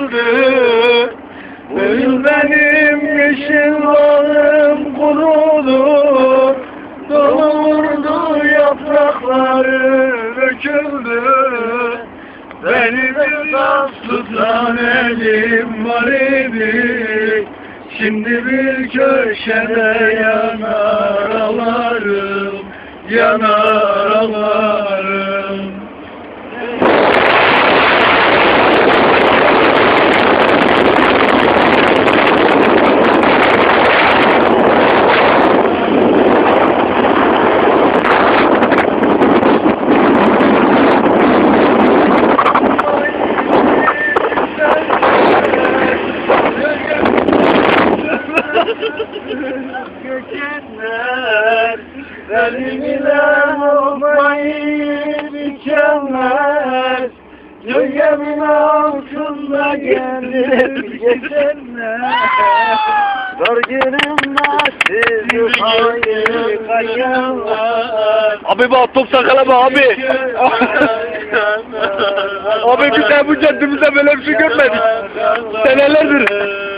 öldü Gül benim yeşillarım kurudu Dolurdu yaprakları döküldü. Benim biraz tutan elim var idi. Şimdi bir köşede yanar ağlarım Yanar ağlarım. Gökenler benim ile olmayı dikenler Gölgemin altında gelir geçenler günümde sizi hayır kaçanlar Abi bak top sakalama abi. abi biz de bu caddemizde böyle bir şey görmedik. Senelerdir.